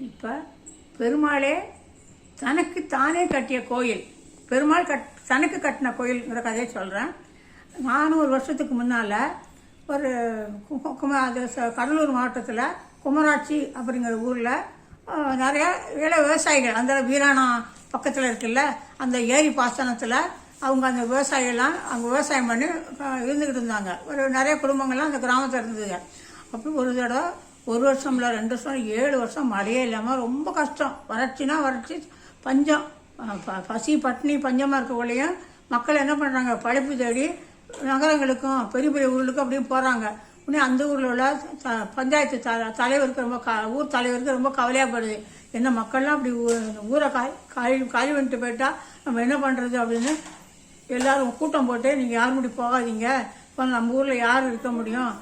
இப்போ பெருமாளே தனக்கு தானே கட்டிய கோயில். பெருமாள் கட் தனக்கு கட்டின கோயில்ங்கிற கதையை சொல்கிறேன் நானூறு வருஷத்துக்கு முன்னால் ஒரு கும அது கடலூர் மாவட்டத்தில் குமராட்சி அப்படிங்கிற ஊரில் நிறையா இள விவசாயிகள் அந்த வீராணா பக்கத்தில் இருக்குல்ல அந்த ஏரி பாசனத்தில் அவங்க அந்த விவசாயிகள்லாம் அங்கே விவசாயம் பண்ணி இருந்துக்கிட்டு இருந்தாங்க. ஒரு நிறைய குடும்பங்கள்லாம் அந்த கிராமத்தில் இருந்ததுங்க அப்படி ஒரு தடவை ஒரு வருஷம் இல்லை ரெண்டு வருஷம் ஏழு வருஷம் மழையே இல்லாமல் ரொம்ப கஷ்டம். வறட்சினா வறட்சி பஞ்சம். ப- பசி பட்டினி பஞ்சமாக இருக்கக்குள்ளேயும் மக்கள் என்ன பண்ணுறாங்க பழைப்பு தேடி நகரங்களுக்கும் பெரிய பெரிய ஊர்களுக்கும் அப்படியே போகிறாங்க உடனே அந்த ஊரில் உள்ள த- பஞ்சாயத்து த தலைவருக்கு ரொம்ப க ஊர் தலைவருக்கு ரொம்ப கவலையாகப்படுது என்ன மக்கள்லாம் அப்படி ஊ- ஊரை காய் காலி காலி பண்ணிட்டு போயிட்டா நம்ம என்ன பண்ணுறது அப்படின்னு எல்லோரும் கூட்டம் போட்டு நீங்கள் யாரும் இப்படி போகாதீங்க. இப்போ நம்ம ஊரில் யார் இருக்க முடியும்?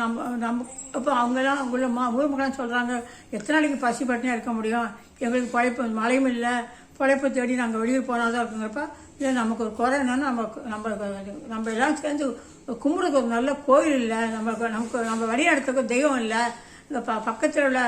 நம்ம நம்ம இப்போ அவங்கெல்லாம் அவங்கள மா ஊர் மக்கள்லாம் சொல்கிறாங்க எத்தனை நாளைக்கு பசி பட்டினியாக இருக்க முடியும்? எங்களுக்கு பழைப்பு மழையும் இல்லை. பழைப்பு தேடி நாங்கள் வெளியூர் போனால் தான் இருக்குங்கிறப்ப இல்லை நமக்கு ஒரு குறை என்னன்னா நம்ம நம்ம நம்ம எல்லாம் சேர்ந்து கும்பிடுக்கு ஒரு நல்ல கோயில் இல்லை. நம்ம நமக்கு நம்ம வழி நடத்துறதுக்கு தெய்வம் இல்லை. இந்த ப பக்கத்தில் உள்ள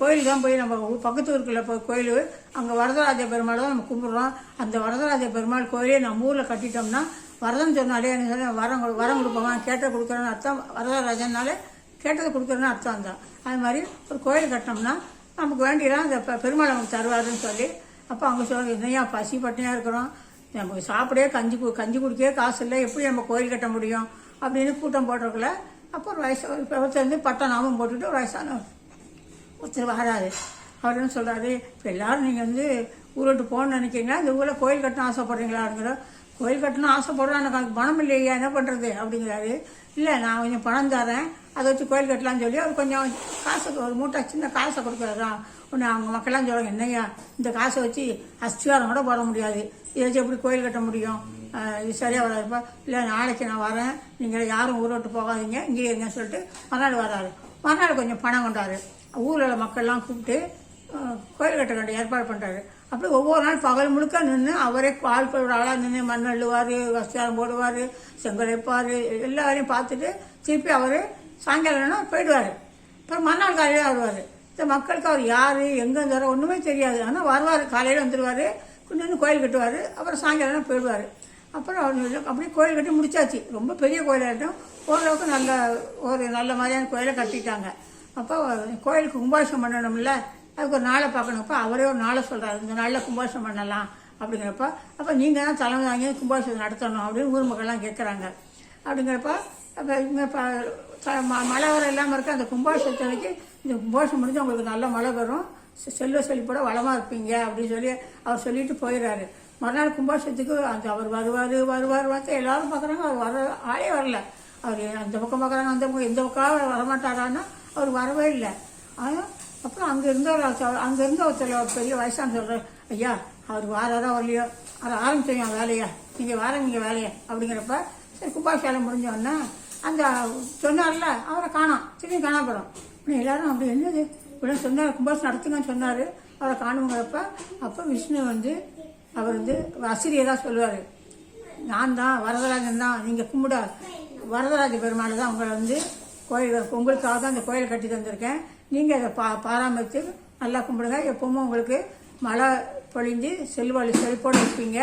கோயில் தான் போய் நம்ம பக்கத்து ஊருக்குள்ள போய் கோயில் அங்கே வரதராஜ பெருமாள் தான் நம்ம கும்பிடுறோம். அந்த வரதராஜ பெருமாள் கோயிலே நம்ம ஊரில் கட்டிட்டோம்னா வரதன் சொன்னாலே எனக்கு சொன்னா, வரம் வரம் கொடுப்பவன் கேட்ட கொடுக்குறேன்னு அர்த்தம். வரதராஜனாலே கேட்டதை கொடுக்குறேன்னு அர்த்தம் தான். அது மாதிரி ஒரு கோயில் கட்டினோம்னா நமக்கு வேண்டியதான் அந்த பெருமாள் நமக்கு தருவாருன்னு சொல்லி அப்போ அவங்க சொல்ல என்னையா பசி பட்டினியாக இருக்கிறோம். நமக்கு சாப்பிடவே கஞ்சி கஞ்சி குடிக்கவே காசு இல்லை. எப்படி நம்ம கோயில் கட்ட முடியும்? அப்படின்னு கூட்டம் போட்டிருக்கல அப்போ ஒரு வயசு இப்போ வந்து பட்டம் நாமம் போட்டுட்டு ஒரு வயசான ஒருத்தர் வராது அவர் என்ன சொல்கிறாரு இப்போ எல்லாரும் நீங்கள் வந்து ஊரோட்டு விட்டு போகணும்னு நினைக்கிறீங்களா? இந்த ஊரில் கோயில் கட்டணும் ஆசைப்படுறீங்களாங்கிற கோயில் கட்டணும் ஆசைப்படுறேன் எனக்கு பணம் இல்லையா? என்ன பண்ணுறது அப்படிங்கிறாரு. இல்லை நான் கொஞ்சம் பணம் தரேன். அதை வச்சு கோயில் கட்டலாம்னு சொல்லி அவர் கொஞ்சம் காசு ஒரு மூட்டை சின்ன காசை கொடுக்குறாராம் ஒன்று அவங்க மக்கள்லாம் சொல்லுவாங்க என்னையா இந்த காசை வச்சு அஸ்திவாரம் கூட போட முடியாது. இதை வச்சு எப்படி கோயில் கட்ட முடியும்? இது சரியாக வராதுப்பா. இல்லை நாளைக்கு நான் வரேன். நீங்கள் யாரும் ஊரை விட்டு போகாதீங்க. இங்கேயே இருங்க சொல்லிட்டு மறுநாள் வராரு. மறுநாள் கொஞ்சம் பணம் கொண்டாரு. ஊரில் உள்ள மக்கள்லாம் கூப்பிட்டு கோயில் கட்ட வேண்டிய ஏற்பாடு பண்ணுறாரு அப்படி ஒவ்வொரு நாள் பகல் முழுக்க நின்று அவரே ஆட்களோட ஆளாக நின்று மண் அள்ளுவார் வஸ்தியாரம் போடுவார் செங்கல் வைப்பார் பார்த்துட்டு திருப்பி அவர் சாயங்காலம்னா போயிடுவார். அப்புறம் மறுநாள் காலையில் வருவார். இந்த மக்களுக்கு அவர் யார் எங்கே இருந்தாரோ ஒன்றுமே தெரியாது. ஆனால் வருவார் காலையில் வந்துடுவார் கொஞ்சம் கோயில் கட்டுவார் அப்புறம் சாயங்காலம்னா போயிடுவார். அப்புறம் அவர் அப்படியே கோயில் கட்டி முடிச்சாச்சு. ரொம்ப பெரிய கோயிலாகட்டும் ஓரளவுக்கு நல்ல ஒரு நல்ல மாதிரியான கோயிலை கட்டிட்டாங்க. அப்போ கோயிலுக்கு கும்பாபிஷேகம் பண்ணணும்ல அதுக்கு ஒரு நாளை பார்க்கணுப்ப அவரே ஒரு நாளை சொல்கிறாரு இந்த நாளில் கும்பாபிஷேகம் பண்ணலாம் அப்படிங்கிறப்ப அப்போ நீங்கள் தான் தலைமை வாங்கி கும்பாபிஷேகம் நடத்தணும் அப்படின்னு ஊர் மக்கள்லாம் கேட்குறாங்க அப்படிங்கிறப்ப அப்போ இவங்க ம- மழை வர இல்லாமல் இருக்க அந்த கும்பாபிஷேகத்தன்னைக்கு இந்த கும்பாபிஷேகம் முடிஞ்சு உங்களுக்கு நல்ல மழை வரும். செல்வ செழிப்போட வளமாக இருப்பீங்க அப்படின்னு சொல்லி அவர் சொல்லிட்டு போயிடுறாரு மறுநாள் கும்பாபிஷேகத்துக்கு அந்த அவர் வருவார் வருவார் பார்த்து எல்லாரும் பார்க்குறாங்க அவர் வர ஆளே வரல. அவர் அந்த பக்கம் பார்க்குறாங்க அந்த பக்கம் எந்த பக்கம் வரமாட்டாரான்னா அவர் வரவே இல்லை. ஆனால் அப்புறம் அங்கே இருந்த ஒரு அங்கே இருந்த ஒருத்தர் பெரிய வயசான சொல்கிறார் ஐயா அவர் வாராரோ வரலையோ? அவர் ஆரம்பிச்சோங்க வேலையா? நீங்கள் வாரீங்க வேலையா? அப்படிங்கிறப்ப சரி கும்பாபிஷேகம் முடிஞ்ச அந்த சொன்னார்ல அவரை காணாம். திரும்பி காணாப்படும் இப்படி எல்லாரும் அப்படி என்னது? இப்படி சொன்னார் கும்பாபிஷேகம் நடத்துங்கன்னு சொன்னார். அவரை காணுங்கிறப்ப அப்போ விஷ்ணு வந்து அவர் வந்து ஆசிரியராக சொல்லுவார். நான் தான் வரதராஜன் தான். நீங்கள் கும்பிட வரதராஜ பெருமாள் தான் உங்களை வந்து கோயில் உங்களுக்காக தான் அந்த கோயில் கட்டி தந்திருக்கேன். நீங்கள் அதை பா பாராமரித்து நல்லா கும்பிடுங்க. எப்பவுமே உங்களுக்கு மழை பொழிஞ்சு செல்வாழி செழிப்போடு இருப்பீங்க.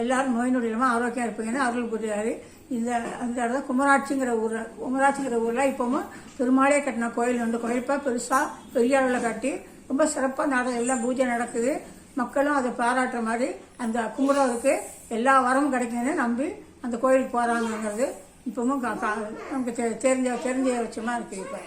எல்லாரும் நோய் நொடி இல்லாமல் ஆரோக்கியம் இருப்பீங்கன்னு அருள் புரியார் இந்த அந்த இடத்துல குமராட்சிங்கிற ஊரில் குமராட்சிங்கிற ஊரில் இப்போவும் பெருமாளே கட்டின கோயில் வந்து கோயில்ப்பா பெருசாக பெரிய அளவில் கட்டி ரொம்ப சிறப்பாக நட எல்லாம் பூஜை நடக்குது. மக்களும் அதை பாராட்டுற மாதிரி அந்த கும்பிட்றவருக்கு எல்லா வரமும் கிடைக்குதுன்னு நம்பி அந்த கோயிலுக்கு போகிறாங்கிறது இப்பவும் கா- கா- நமக்கு தெ- தெரிஞ்ச தெரிஞ்ச வச்சமாக இருக்குது இப்போ.